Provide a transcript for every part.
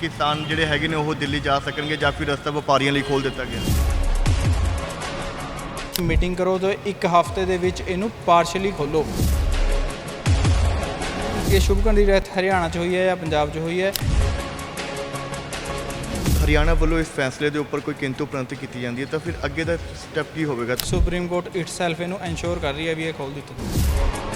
ਕਿਸਾਨ ਜਿਹੜੇ ਹੈਗੇ ਨੇ ਉਹ ਦਿੱਲੀ ਜਾ ਸਕਣਗੇ ਜਾਂ ਫਿਰ ਰਸਤਾ ਵਪਾਰੀਆਂ ਲਈ ਖੋਲ ਦਿੱਤਾ ਗਿਆ। ਮੀਟਿੰਗ ਕਰੋ ਤਾਂ ਇੱਕ ਹਫ਼ਤੇ ਦੇ ਵਿੱਚ ਇਹਨੂੰ ਪਾਰਸ਼ਲੀ ਖੋਲੋ ਇਹ ਸ਼ੁਭਕਰਨ ਦੀ ਡੈਥ ਹਰਿਆਣਾ 'ਚ ਹੋਈ ਹੈ ਜਾਂ ਪੰਜਾਬ 'ਚ ਹੋਈ ਹੈ? ਹਰਿਆਣਾ ਵੱਲੋਂ ਇਸ ਫੈਸਲੇ ਦੇ ਉੱਪਰ ਕੋਈ ਕਿੰਤੂ ਪ੍ਰੰਤ ਕੀਤੀ ਜਾਂਦੀ ਹੈ ਤਾਂ ਫਿਰ ਅੱਗੇ ਦਾ ਸਟੈਪ ਕੀ ਹੋਵੇਗਾ? ਸੁਪਰੀਮ ਕੋਰਟ ਇਟਸੈਲਫ ਇਹਨੂੰ ਇਨਸ਼ੋਰ ਕਰ ਰਹੀ ਹੈ ਵੀ ਇਹ ਖੋਲ ਦਿੱਤਾ ਜਾਵੇ।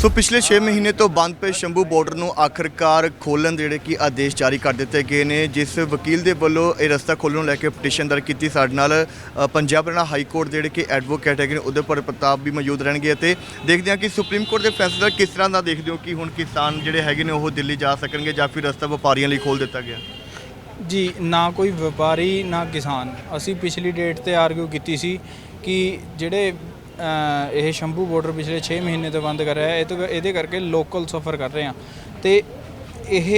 ਸੋ ਪਿਛਲੇ 6 ਮਹੀਨੇ ਤੋਂ ਬੰਦ ਪਏ ਸ਼ੰਭੂ ਬਾਰਡਰ ਨੂੰ ਆਖਰਕਾਰ ਖੋਲਣ ਦੇ ਜਿਹੜੇ ਕਿ ਆਦੇਸ਼ ਜਾਰੀ ਕਰ ਦਿੱਤੇ ਗਏ ਨੇ ਜਿਸ ਵਕੀਲ ਦੇ ਵੱਲੋਂ ਇਹ ਰਸਤਾ ਖੋਲ੍ਹਣ ਨੂੰ ਲੈ ਕੇ ਪਟੀਸ਼ਨ ਦਰਜ ਕੀਤੀ ਸਾਡੇ ਨਾਲ ਅ, ਪੰਜਾਬ ਹਰਿਆਣਾ ਹਾਈ ਕੋਰਟ ਦੇ ਜਿਹੜੇ ਕਿ ਐਡਵੋਕੇਟ ਹੈਗੇ ਨੇ ਉਹਦੇ ਪਰ ਪ੍ਰਤਾਪ ਵੀ ਮੌਜੂਦ ਰਹਿਣਗੇ ਅਤੇ ਦੇਖਦੇ ਹਾਂ ਕਿ ਸੁਪਰੀਮ ਕੋਰਟ ਦੇ ਫੈਸਲੇ ਦਾ ਕਿਸ ਤਰ੍ਹਾਂ ਦਾ ਦੇਖਦੇ ਹੋ ਕਿ ਹੁਣ ਕਿਸਾਨ ਜਿਹੜੇ ਹੈਗੇ ਨੇ ਉਹ ਦਿੱਲੀ ਜਾ ਸਕਣਗੇ ਜਾਂ ਫਿਰ ਰਸਤਾ ਵਪਾਰੀਆਂ ਲਈ ਖੋਲ ਦਿੱਤਾ ਗਿਆ? ਜੀ ਨਾ ਕੋਈ ਵਪਾਰੀ ਨਾ ਕਿਸਾਨ। ਅਸੀਂ ਪਿਛਲੀ ਡੇਟ ਤੇ ਆਰਗੂ ਕੀਤੀ ਸੀ ਕਿ ਜਿਹੜੇ ਇਹ ਸ਼ੰਭੂ ਬਾਰਡਰ ਪਿਛਲੇ 6 ਮਹੀਨੇ ਤੋਂ ਬੰਦ ਕਰ ਰਿਹਾ ਹੈ। ਇਹ ਤੋਂ ਇਹਦੇ ਕਰਕੇ ਲੋਕਲ ਸਫਰ ਕਰ ਰਹੇ ਆ ਤੇ ਇਹ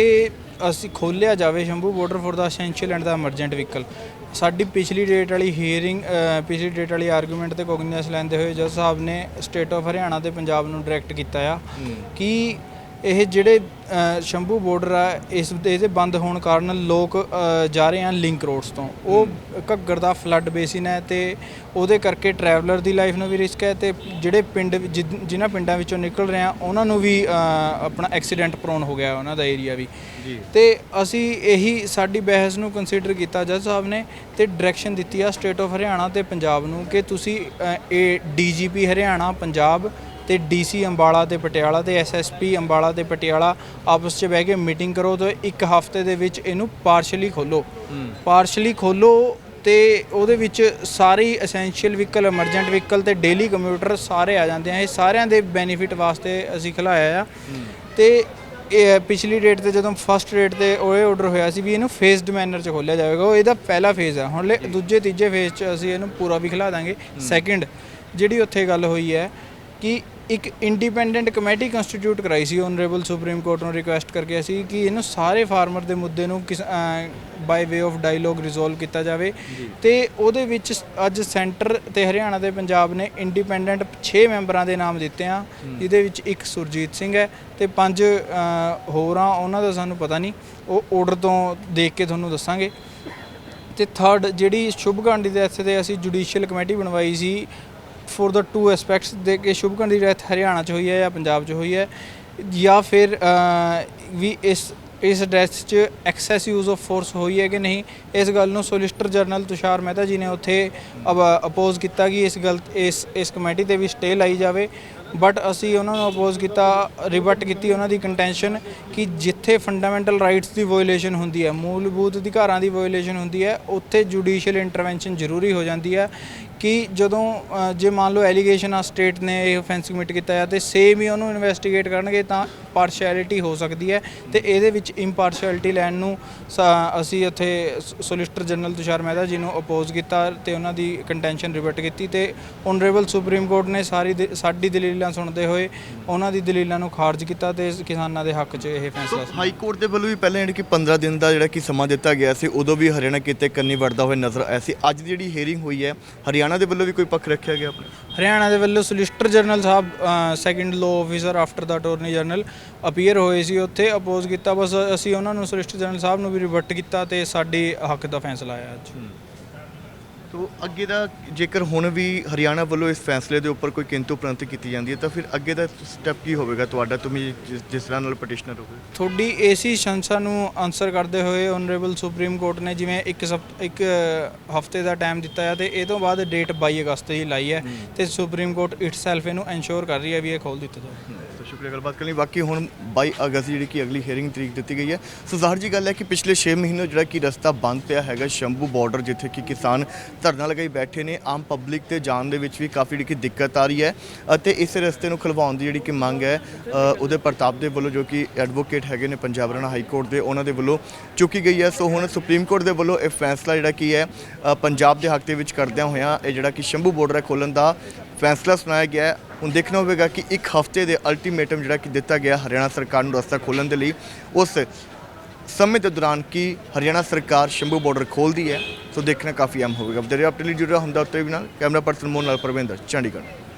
ਅਸੀਂ ਖੋਲਿਆ ਜਾਵੇ ਸ਼ੰਭੂ ਬਾਰਡਰ ਫॉर ਦਾ essential and the emergent vehicle ਸਾਡੀ ਪਿਛਲੀ ਡੇਟ ਵਾਲੀ ਹੀਅਰਿੰਗ ਪਿਛਲੀ ਡੇਟ ਵਾਲੀ ਆਰਗੂਮੈਂਟ ਤੇ ਕੋਗਨੀਸ ਲੈਂਦੇ ਹੋਏ ਜੱਜ ਸਾਹਿਬ ਨੇ ਸਟੇਟ ਆਫ ਹਰਿਆਣਾ ਤੇ ਪੰਜਾਬ ਨੂੰ ਡਾਇਰੈਕਟ ਕੀਤਾ ਆ। ਕਿ ਇਹ ਜਿਹੜੇ ਸ਼ੰਭੂ ਬਾਰਡਰ ਆ ਇਸ ਇਹਦੇ ਬੰਦ ਹੋਣ ਕਾਰਨ ਲੋਕ ਜਾ ਰਹੇ ਹਨ ਲਿੰਕ ਰੋਡਸ ਤੋਂ। ਉਹ ਘੱਗਰ ਦਾ ਫਲੱਡ ਬੇਸਿਨ ਹੈ ਤੇ ਉਹਦੇ ਕਰਕੇ ਟਰੈਵਲਰ ਦੀ ਲਾਈਫ ਨੂੰ ਵੀ ਰਿਸਕ ਹੈ ਤੇ ਜਿਹੜੇ ਪਿੰਡ ਜਿਨ੍ਹਾਂ ਪਿੰਡਾਂ ਵਿੱਚੋਂ ਨਿਕਲ ਰਹੇ ਆ ਉਹਨਾਂ ਨੂੰ ਵੀ ਆਪਣਾ ਐਕਸੀਡੈਂਟ ਪ੍ਰੋਨ ਹੋ ਗਿਆ ਉਹਨਾਂ ਦਾ ਏਰੀਆ ਵੀ। ਤੇ ਅਸੀਂ ਇਹੀ ਸਾਡੀ ਬਹਿਸ ਨੂੰ ਕੰਸੀਡਰ ਕੀਤਾ ਜੱਜ ਸਾਹਿਬ ਨੇ ਤੇ ਡਾਇਰੈਕਸ਼ਨ ਦਿੱਤੀ ਆ ਸਟੇਟ ਆਫ ਹਰਿਆਣਾ ਤੇ ਪੰਜਾਬ ਨੂੰ ਕਿ ਤੁਸੀਂ ਇਹ ਡੀਜੀਪੀ ਹਰਿਆਣਾ ਪੰਜਾਬ ਤੇ ਡੀਸੀ ਅੰਬਾਲਾ ਤੇ ਪਟਿਆਲਾ ਤੇ ਐਸਐਸਪੀ ਅੰਬਾਲਾ ਤੇ ਪਟਿਆਲਾ ਆਪਸ 'ਚ ਬਹਿ ਕੇ ਮੀਟਿੰਗ ਕਰੋ ਤੇ ਇੱਕ ਹਫ਼ਤੇ ਦੇ ਵਿੱਚ ਇਹਨੂੰ ਪਾਰਸ਼ਲੀ ਖੋਲੋ ਪਾਰਸ਼ਲੀ ਖੋਲੋ ਤੇ ਉਹਦੇ ਵਿੱਚ ਸਾਰੇ ਐਸੈਂਸ਼ੀਅਲ ਵਹੀਕਲ ਐਮਰਜੈਂਟ ਵਹੀਕਲ ਤੇ ਡੇਲੀ ਕੰਮਿਊਟਰ ਸਾਰੇ ਆ ਜਾਂਦੇ ਆ। ਇਹ ਸਾਰਿਆਂ ਦੇ ਬੈਨੀਫਿਟ ਵਾਸਤੇ ਅਸੀਂ ਖਿਲਾਇਆ ਆ। ਤੇ ਇਹ ਪਿਛਲੀ ਡੇਟ ਤੇ ਜਦੋਂ ਫਸਟ ਡੇਟ ਤੇ ਉਹ ਇਹ ਆਰਡਰ ਹੋਇਆ ਸੀ ਵੀ ਇਹਨੂੰ ਫੇਜ਼ਡ ਮੈਨਰ ਚ ਖੋਲਿਆ ਜਾਵੇਗਾ। ਉਹ ਇਹਦਾ ਪਹਿਲਾ ਫੇਜ਼ ਹੈ ਹੁਣ ਦੂਜੇ ਤੀਜੇ ਫੇਜ਼ ਚ ਅਸੀਂ ਇਹਨੂੰ ਪੂਰਾ ਵੀ ਖਿਲਾ ਦਾਂਗੇ। ਸੈਕਿੰਡ ਜਿਹੜੀ ਉੱਥੇ ਗੱਲ ਹੋਈ ਹੈ ਕਿ ਇੱਕ ਇੰਡੀਪੈਂਡੈਂਟ ਕਮੇਟੀ ਕੰਸਟੀਟਿਊਟ ਕਰਾਈ ਸੀ ਓਨਰੇਬਲ ਸੁਪਰੀਮ ਕੋਰਟ ਨੂੰ ਰਿਕੁਐਸਟ ਕਰਕੇ ਅਸੀਂ ਕਿ ਇਹਨੂੰ ਸਾਰੇ ਫਾਰਮਰ ਦੇ ਮੁੱਦੇ ਨੂੰ by way of dialogue resolve ਕੀਤਾ ਜਾਵੇ ਤੇ ਉਹਦੇ ਵਿੱਚ ਅੱਜ ਸੈਂਟਰ ਤੇ ਹਰਿਆਣਾ ਤੇ ਪੰਜਾਬ ਨੇ ਇੰਡੀਪੈਂਡੈਂਟ 6 ਮੈਂਬਰਾਂ ਦੇ ਨਾਮ ਦਿੱਤੇ ਆ ਜਿਹਦੇ ਵਿੱਚ ਇੱਕ ਸੁਰਜੀਤ ਸਿੰਘ ਹੈ ਤੇ ਪੰਜ ਹੋਰ ਆ ਉਹਨਾਂ ਦਾ ਸਾਨੂੰ ਪਤਾ ਨਹੀਂ ਉਹ ਆਰਡਰ ਤੋਂ ਦੇਖ ਕੇ ਤੁਹਾਨੂੰ ਦੱਸਾਂਗੇ। ਤੇ ਥਰਡ ਜਿਹੜੀ ਸ਼ੁਭਕਾਂਡ ਦੀ ਡੈਥ ਤੇ ਅਸੀਂ ਜੁਡੀਸ਼ੀਅਲ ਕਮੇਟੀ ਬਣਵਾਈ ਸੀ ਫॉर ਦਾ ਟੂ ਐਸਪੈਕਟਸ ਦੇ ਕੇ ਸ਼ੁਭਕਾਂਡ ਦੀ ਡੈਥ ਹਰਿਆਣਾ 'ਚ ਹੋਈ ਹੈ ਜਾਂ ਪੰਜਾਬ 'ਚ ਹੋਈ ਹੈ, ਜਾਂ ਫਿਰ ਵੀ ਇਸ ਇਸ ਡੈਥ 'ਚ ਐਕਸੈਸ ਯੂਜ਼ ਆਫ ਫੋਰਸ ਹੋਈ ਹੈ ਕਿ ਨਹੀਂ, ਇਸ ਗੱਲ ਨੂੰ ਸੋਲਿਸਟਰ ਜਨਰਲ ਤੁਸ਼ਾਰ ਮਹਿਤਾ ਜੀ ਨੇ ਉੱਥੇ ਅਪੋਜ਼ ਕੀਤਾ ਕਿ ਇਸ ਗੱਲ, ਇਸ ਇਸ ਕਮੇਟੀ ਤੇ ਵੀ ਸਟੇ ਲਾਈ ਜਾਵੇ। ਬਟ ਅਸੀਂ ਉਹਨਾਂ ਨੂੰ ਅਪੋਜ਼ ਕੀਤਾ ਰਿਬਟ ਕੀਤੀ ਉਹਨਾਂ ਦੀ ਕੰਟੈਂਸ਼ਨ ਕਿ ਜਿੱਥੇ ਫੰਡਾਮੈਂਟਲ ਰਾਈਟਸ ਦੀ ਵਾਇਓਲੇਸ਼ਨ ਹੁੰਦੀ ਹੈ, ਮੂਲਭੂਤ ਅਧਿਕਾਰਾਂ ਦੀ ਵਾਇਓਲੇਸ਼ਨ ਹੁੰਦੀ ਹੈ, ਉੱਥੇ ਜੁਡੀਸ਼ੀਅਲ ਇੰਟਰਵੈਂਸ਼ਨ ਜ਼ਰੂਰੀ ਹੋ ਜਾਂਦੀ ਹੈ। ਕਿ ਜਦੋਂ ਅ, ਜੇ ਮੰਨ ਲਓ ਐਲੀਗੇਸ਼ਨ ਆ ਸਟੇਟ ਨੇ ਇਹ ਆਫੈਂਸ ਕਮਿਟ ਕੀਤਾ ਹੈ ਤੇ ਸੇਮ ਹੀ ਉਹਨੂੰ ਇਨਵੈਸਟੀਗੇਟ ਕਰਨਗੇ ਤਾਂ ਪਾਰਸ਼ੈਲਿਟੀ ਹੋ ਸਕਦੀ ਹੈ। ਤੇ ਇਹਦੇ ਵਿੱਚ ਇੰਪਾਰਸ਼ੈਲਿਟੀ ਲੈਣ ਨੂੰ ਸਾ- ਅਸੀਂ ਉੱਥੇ ਸੋਲਿਸਟਰ ਜਨਰਲ ਤੁਸ਼ਾਰ ਮਹਿਤਾ ਜੀ ਨੂੰ ਅਪੋਜ਼ ਕੀਤਾ ਤੇ ਉਹਨਾਂ ਦੀ ਕੰਟੈਂਸ਼ਨ ਰਿਵਰਟ ਕੀਤੀ ਤੇ ਓਨਰੇਬਲ ਸੁਪਰੀਮ ਕੋਰਟ ਨੇ ਸਾਰੀ ਦ- ਸਾਡੀ ਦਲੀਲਾਂ ਸੁਣਦੇ ਹੋਏ ਉਹਨਾਂ ਦੀ ਦਲੀਲਾਂ ਨੂੰ ਖਾਰਜ ਕੀਤਾ ਤੇ ਕਿਸਾਨਾਂ ਦੇ ਹੱਕ 'ਚ ਇਹ ਫੈਸਲਾ ਸੀ। ਹਾਈ ਕੋਰਟ ਦੇ ਵੱਲੋਂ ਵੀ ਪਹਿਲਾਂ ਜਿਹੜੀ ਕਿ 15 ਦਿਨ ਦਾ ਜਿਹੜਾ ਕਿ ਸਮਾਂ ਦਿੱਤਾ ਗਿਆ ਸੀ ਉਦੋਂ ਵੀ ਹਰਿਆਣਾ ਕਿਤੇ ਕੰਨੀ ਵੜਦਾ ਹੋਇਆ ਨਜ਼ਰ ਆਇਆ ਸੀ। ਅੱਜ ਦੀ ਜਿਹੜੀ ਹੀਅਰਿੰਗ ਹੋਈ ਹੈ ਹਰਿਆਣਾ ਦੇ ਵੱਲੋਂ ਵੀ ਕੋਈ ਪੱਖ ਰੱਖਿਆ ਗਿਆ ਆਪਣਾ? ਹਰਿਆਣਾ ਦੇ ਵੱਲੋਂ ਸੋਲਿਸਟਰ ਜਨਰਲ ਸਾਹਿਬ ਸੈਕੰਡ ਲਾਅ ਆਫੀਸਰ ਆਫਟਰ ਦਾ ਅਟਾਰਨੀ ਜਨਰਲ ਅਪੀਅਰ ਹੋਏ ਸੀ ਉੱਥੇ ਅਪੋਜ਼ ਕੀਤਾ। ਬਸ ਅਸੀਂ ਉਹਨਾਂ ਨੂੰ ਸੋਲਿਸਟਰ ਜਨਰਲ ਸਾਹਿਬ ਨੂੰ ਵੀ ਰਿਵਰਟ ਕੀਤਾ ਤੇ ਸਾਡੇ ਹੱਕ ਦਾ ਫੈਸਲਾ ਆਇਆ ਅੱਜ। ਤੋ ਅੱਗੇ ਦਾ ਜੇਕਰ ਹੁਣ ਵੀ ਹਰਿਆਣਾ ਵੱਲੋਂ ਇਸ ਫੈਸਲੇ ਦੇ ਉੱਪਰ ਕੋਈ ਕਿੰਤੂ ਪ੍ਰੰਤ ਕੀਤੀ ਜਾਂਦੀ ਹੈ ਤਾਂ ਫਿਰ ਅੱਗੇ ਦਾ ਸਟੈਪ ਕੀ ਹੋਵੇਗਾ ਤੁਹਾਡਾ? ਤੁਸੀਂ ਜਿਸ- ਜਿਸ ਤਰ੍ਹਾਂ ਨਾਲ ਪਟੀਸ਼ਨਰ ਹੋਵੇ ਤੁਹਾਡੀ ਏਸੀ ਸ਼ੰਸਾ ਨੂੰ ਆਨਸਰ ਕਰਦੇ ਹੋਏ ਓਨਰੇਬਲ ਸੁਪਰੀਮ ਕੋਰਟ ਨੇ ਜਿਵੇਂ ਇੱਕ ਸਪ- ਇੱਕ ਹਫ਼ਤੇ ਦਾ ਟਾਈਮ ਦਿੱਤਾ ਹੈ ਤੇ ਇਹ ਤੋਂ ਬਾਅਦ ਡੇਟ 22 ਅਗਸਤ ਦੀ ਲਾਈ ਹੈ ਤੇ ਸੁਪਰੀਮ ਕੋਰਟ ਇਟਸੈਲਫ ਇਹਨੂੰ ਇਨਸ਼ੋਰ ਕਰ ਰਹੀ ਹੈ ਵੀ ਇਹ ਖੋਲ ਦਿੱਤਾ ਜਾਵੇ। ਸ਼ੁਕਰੀਆ ਗੱਲਬਾਤ ਕਰਨ ਲਈ। ਬਾਕੀ ਹੁਣ 22 ਅਗਸਤ ਜਿਹੜੀ ਕਿ ਅਗਲੀ ਹੀਅਰਿੰਗ ਤਰੀਕ ਦਿੱਤੀ ਗਈ ਹੈ। ਸੋ ਜ਼ਾਹਰ ਜੀ ਗੱਲ ਹੈ ਕਿ ਪਿਛਲੇ 6 ਮਹੀਨੇ ਜਿਹੜਾ ਕਿ ਰਸਤਾ ਬੰਦ ਪਿਆ ਹੈਗਾ ਸ਼ੰਭੂ ਬਾਰਡਰ ਜਿੱਥੇ ਕਿ ਕਿਸਾਨ ਧਰਨਾ ਲਗਾਈ ਬੈਠੇ ਨੇ, ਆਮ ਪਬਲਿਕ ਤੇ ਜਾਣ ਦੇ ਵਿੱਚ ਵੀ ਕਾਫੀ ਜਿਹੜੀ ਕਿ ਦਿੱਕਤ ਆ ਰਹੀ ਹੈ ਅਤੇ ਇਸ ਰਸਤੇ ਨੂੰ ਖੁਲਵਾਉਣ ਦੀ ਜਿਹੜੀ ਕਿ ਮੰਗ ਹੈ ਉਹਦੇ ਪ੍ਰਤਾਪ ਦੇ ਵੱਲੋਂ ਜੋ ਕਿ ਐਡਵੋਕੇਟ ਹੈਗੇ ਨੇ ਪੰਜਾਬ ਹਰਿਆਣਾ ਹਾਈ ਕੋਰਟ ਦੇ, ਉਹਨਾਂ ਦੇ ਵੱਲੋਂ ਚੁੱਕੀ ਗਈ ਹੈ। ਸੋ ਹੁਣ ਸੁਪਰੀਮ ਕੋਰਟ ਦੇ ਵੱਲੋਂ ਇਹ ਫੈਸਲਾ ਜਿਹੜਾ ਕੀ ਹੈ ਪੰਜਾਬ ਦੇ ਹੱਕ ਦੇ ਵਿੱਚ ਕਰਦਿਆਂ ਹੋਇਆਂ ਇਹ ਜਿਹੜਾ ਕਿ ਸ਼ੰਭੂ ਬਾਰਡਰ ਹੈ ਖੋਲਣ ਦਾ ਫੈਸਲਾ ਸੁਣਾਇਆ ਗਿਆ ਹੈ। ਹੁਣ ਦੇਖਣਾ ਹੋਵੇਗਾ ਕਿ ਇੱਕ ਹਫ਼ਤੇ ਦੇ ਅਲਟੀਮੇਟਮ ਜਿਹੜਾ ਕਿ ਦਿੱਤਾ ਗਿਆ ਹਰਿਆਣਾ ਸਰਕਾਰ ਨੂੰ ਰਸਤਾ ਖੋਲਣ ਦੇ ਲਈ, ਉਸ ਸਮੇਂ ਦੇ ਦੌਰਾਨ ਕੀ ਹਰਿਆਣਾ ਸਰਕਾਰ ਸ਼ੰਭੂ ਬਾਰਡਰ ਖੋਲਦੀ ਹੈ, ਸੋ ਦੇਖਣਾ ਕਾਫੀ ਅਹਿਮ ਹੋਵੇਗਾ। ਬਦਰਿਆ ਆਪਣੇ ਲਈ ਜੁੜਿਆ ਹੁੰਦਾ ਉੱਤੇ ਵੀ ਨਾਲ, ਕੈਮਰਾ ਪਰਸਨ ਮੋਹਨ ਲਾਲ ਪਰਵਿੰਦਰ, ਚੰਡੀਗੜ੍ਹ।